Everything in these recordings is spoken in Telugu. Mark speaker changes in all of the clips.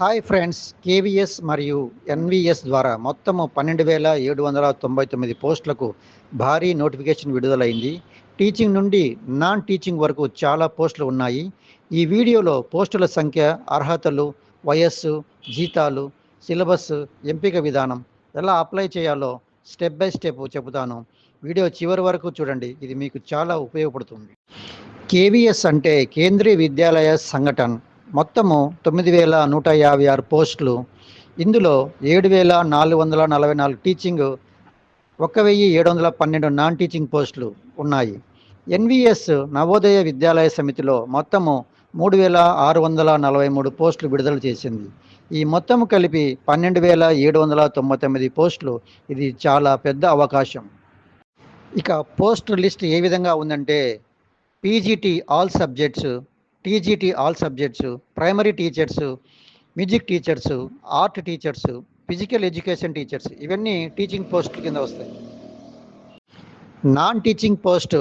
Speaker 1: హాయ్ ఫ్రెండ్స్ కేవీఎస్ మరియు ఎన్వీఎస్ ద్వారా మొత్తము పన్నెండు వేల ఏడు వందల తొంభై తొమ్మిది పోస్టులకు భారీ నోటిఫికేషన్ విడుదలైంది. టీచింగ్ నుండి నాన్ టీచింగ్ వరకు చాలా పోస్టులు ఉన్నాయి. ఈ వీడియోలో పోస్టుల సంఖ్య అర్హతలు వయస్సు జీతాలు సిలబస్ ఎంపిక విధానం ఎలా అప్లై చేయాలో స్టెప్ బై స్టెప్ చెబుతాను. వీడియో చివరి వరకు చూడండి ఇది మీకు చాలా ఉపయోగపడుతుంది. కేవీఎస్ అంటే కేంద్రీయ విద్యాలయ సంఘటన. మొత్తము తొమ్మిది వేల నూట యాభై ఆరు పోస్టులు. ఇందులో ఏడు వేల నాలుగు వందల నలభై నాలుగు టీచింగ్ ఒక వెయ్యి ఏడు వందల పన్నెండు నాన్ టీచింగ్ పోస్టులు ఉన్నాయి. ఎన్విఎస్ నవోదయ విద్యాలయ సమితిలో మొత్తము మూడు వేల ఆరు వందల నలభై మూడు పోస్టులు విడుదల చేసింది. ఈ మొత్తం కలిపి పన్నెండు వేల ఏడు వందల తొంభై తొమ్మిది పోస్టులు. ఇది చాలా పెద్ద అవకాశం. ఇక పోస్ట్ లిస్ట్ ఏ విధంగా ఉందంటే PGT all subjects TGT all subjects primary teachers music teachers art teachers physical education teachers ఇవన్నీ టీచింగ్ పోస్టుల కింద వస్తాయి. Non teaching post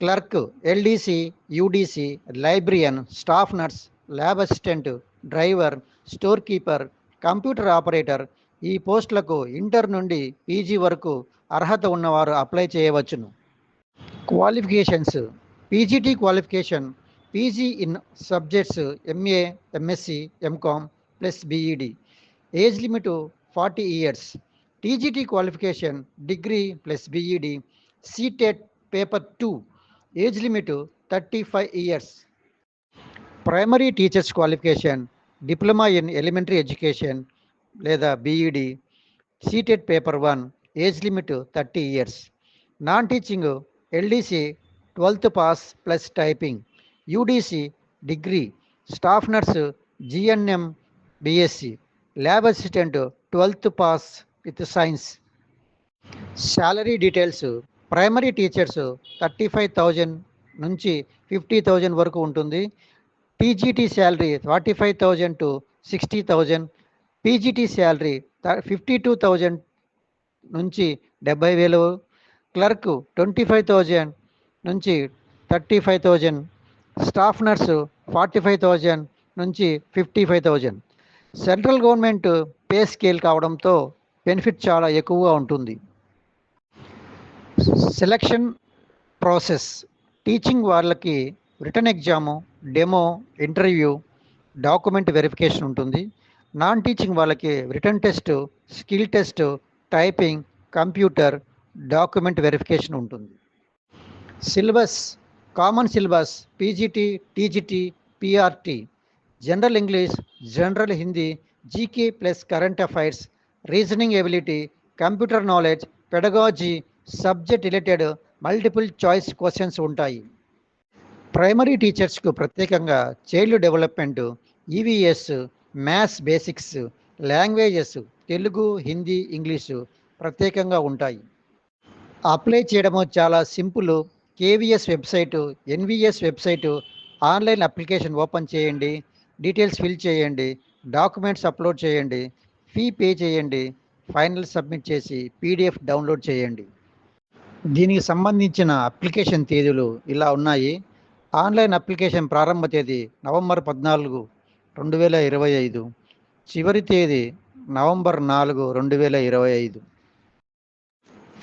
Speaker 1: clerk LDC UDC librarian staff nurse lab assistant driver store keeper computer operator ఈ పోస్టులకు ఇంటర్ నుండి పీజీ వరకు అర్హత ఉన్నవారు అప్లై చేయవచ్చును. Qualifications PGT qualification PG in subjects MA MSc MCom plus BEd. Age limit forty years. TGT qualification degree plus BEd. CTET paper two. Age limit thirty five years. Primary teachers qualification diploma in elementary education లేదా BEd. CTET paper one. Age limit thirty years. Non teaching LDC twelfth pass plus typing. UDC degree staff nurse GNM BSc. Lab assistant twelfth pass with science. Salary details primary teachers thirty five thousand నుంచి ఫిఫ్టీ థౌజండ్ వరకు ఉంటుంది. PGT salary forty five thousand to sixty thousand. PGT salary fifty two thousand నుంచి డెబ్బై వేలు. క్లర్క్ ట్వంటీ ఫైవ్ థౌజండ్ నుంచి thirty five thousand staff nurse forty five thousand నుంచి fifty five thousand. Central government pay scale కావడంతో బెనిఫిట్ చాలా ఎక్కువగా ఉంటుంది. Selection process. టీచింగ్ వాళ్ళకి written exam demo interview document verification ఉంటుంది. నాన్ టీచింగ్ వాళ్ళకి written test skill test typing computer document verification ఉంటుంది. Syllabus. Common syllabus PGT TGT PRT. General English general Hindi GK plus current affairs reasoning ability computer knowledge pedagogy subject related multiple choice questions ఉంటాయి. ప్రైమరీ టీచర్స్కు ప్రత్యేకంగా child development EVS maths basics languages Telugu Hindi English ప్రత్యేకంగా ఉంటాయి. అప్లై చేయడము చాలా simple KVS website NVS website online application open చేయండి డీటెయిల్స్ ఫిల్ చేయండి డాక్యుమెంట్స్ అప్లోడ్ చేయండి ఫీ పే చేయండి ఫైనల్ సబ్మిట్ చేసి పీడిఎఫ్ డౌన్లోడ్ చేయండి. దీనికి సంబంధించిన అప్లికేషన్ తేదీలు ఇలా ఉన్నాయి. ఆన్లైన్ అప్లికేషన్ ప్రారంభ తేదీ నవంబర్ పద్నాలుగు రెండు వేల ఇరవై ఐదు. చివరి తేదీ నవంబర్ నాలుగు రెండు వేల ఇరవై ఐదు.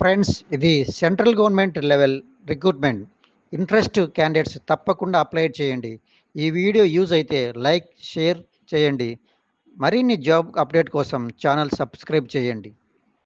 Speaker 1: ఫ్రెండ్స్ ఇది central government level recruitment. Interest candidates తప్పకుండా అప్లై చేయండి. ఈ వీడియో యూజ్ అయితే లైక్ షేర్ చేయండి. మరిన్ని జాబ్ అప్డేట్ కోసం ఛానల్ సబ్స్క్రైబ్ చేయండి.